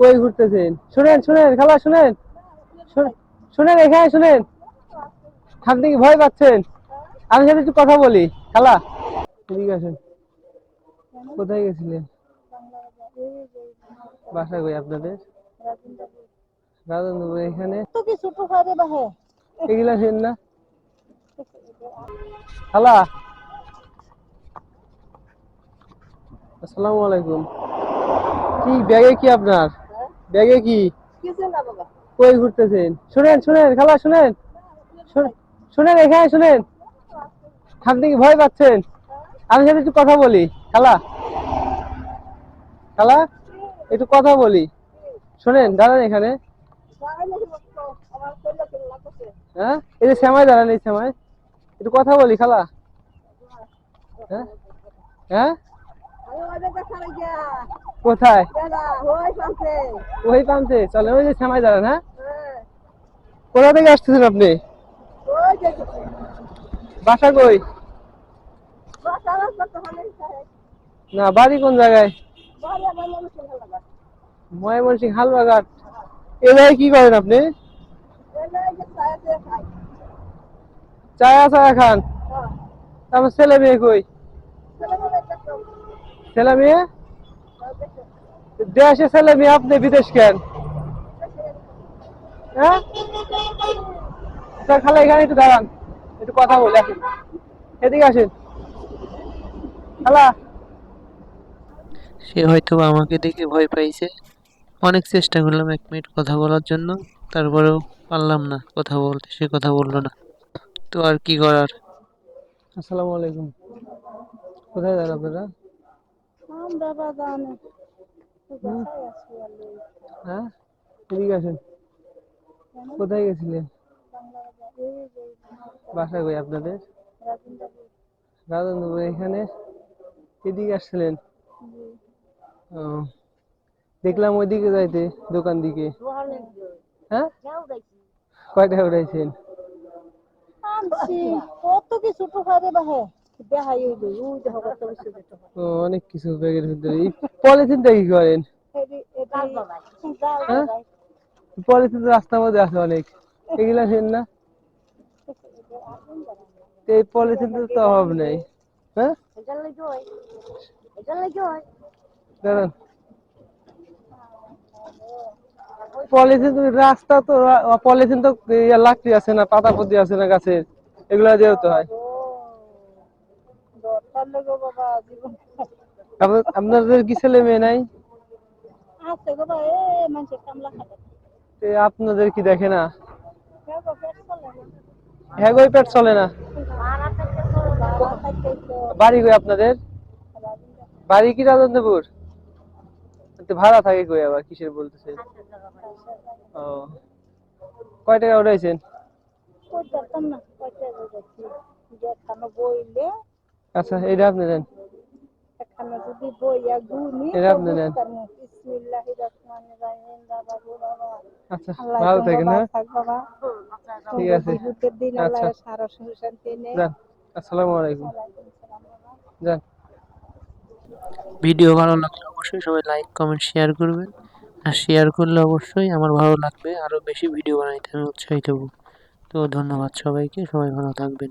কই ঘুরতেছেন? শুনেন শুনেন খালা শুনেন। শুনেন এখানে শুনেন। আপনি কি ভয় পাচ্ছেন? আমি সাথে একটু কথা বলি। খালা এদিকে আসেন। কোথায় গেছিলেন? বাসা কই আপনাদের? রাজেন্দ্রপুর এখানে? তো কি ছোট করে বাহে? এগুলা সেন না? খালা। আসসালামু আলাইকুম। কি, ব্যাগে কি আপনার? ব্যাগে কি? কই ঘুরতেছেন? শুনেন শুনেন, খালা, শুনেন। শুন- শুনেন এখানে, শুনেন। আপনি কি ভয় পাচ্ছেন? আমি সাথে একটু কথা বলি, খালা। খালা, একটু কথা বলি। শুনেন, দাঁড়ান এখানে। হ্যাঁ? এই যে শ্যামাই, দাঁড়ান এই শ্যামাই। একটু কথা বলি, খালা। হ্যাঁ? হ্যাঁ আমি ওদের দেখা লাগিয়া কোথায়? দাদা ওই যে শ্যামাই দাঁড়ান হ্যাঁ। কোথা থেকে আসতেছেন আপনি? বাসা কই? না বাড়ি কোন জায়গায়? মনে ময়মনসিং হালুয়াঘাট। এ জায়গায় কি করেন আপনি? চায়া চায়া খান? হ্যাঁ। তারপর ছেলে মেয়ে কই? ছেলে মেয়ে? দেশে ছেলে মেয়ে আপনি বিদেশ কেন? হ্যাঁ? স্যার খালা এখানে একটু দাঁড়ান একটু কথা বলে আসেন। এদিকে আসেন। খালা। সে হয়তো আমাকে দেখে ভয় পাইছে। অনেক চেষ্টা করলাম এক মিনিট কথা বলার জন্য তারপরেও পারলাম না কথা বলতে সে কথা বলল না। তো আর কি করার? আসসালামু আলাইকুম। কোথায় যান আপনারা? আমরা আছি হ্যাঁ? এদিকে আসেন কোথায় গেছিলেন? বাসা কই আপনাদের? রাজেন্দ্রপুর। এখানে? এদিকে আসছিলেন? দেখলাম ওইদিকে যাইতে দোকান দিকে। হ্যাঁ? কয় টাকা উঠাইছেন কত কি ছোট করে বাহে? দেখাই ওই ওই দেখো কত বেশি ও অনেক কিছু ব্যাগের ভিতরে। এই পলিথিনটা কি করেন? হ্যাঁ? পলিথিন রাস্তার মধ্যে আছে অনেক। এগুলা সেন না? এই পলিথিন তো অভাব নেই। হ্যাঁ? হয়। হয়। দাঁড়ান। পলিথিন তো রাস্তা তো পলিথিন তো ইয়া লাকড়ি আছে না পাতা পতি আছে না গাছের। এগুলা দিয়েও তো হয় দরকার লাগে বাবা জীবন আপনার- আপনাদের কি ছেলে মেয়ে নাই? গো আপনাদের কি দেখে না? হ্যাঁ গো পেট চলে না হ্যাঁ গো, না। বাড়ি কই আপনাদের? বাড়ি কি রাজেন্দ্রপুর? তো ভাড়া থাকে কই আবার কিসের বলতেছে? ও। কয় টাকা উঠাইছেন? কই না কইতে যাচ্ছি যে খানো বইলে আচ্ছা এইটা আপনি নেন এখানে যদি বইয়া গুনি এটা আপনি নেন। বিসমিল্লাহির রহমানির রহিম বাবা বাবা। আচ্ছা ভালো থাকেন হ্যাঁ। বাবা। ঠিক আছে। দিন আল্লাহ আচ্ছা। সারা শান্তি নে যান। আসসালামু আলাইকুম। যান। ভিডিও ভালো লাগলে অবশ্যই সবাই লাইক কমেন্ট শেয়ার করবেন। আর শেয়ার করলে অবশ্যই আমার ভালো লাগবে। আরও বেশি ভিডিও বানাইতে আমি উৎসাহিত হব। তো ধন্যবাদ সবাইকে। সবাই ভালো থাকবেন।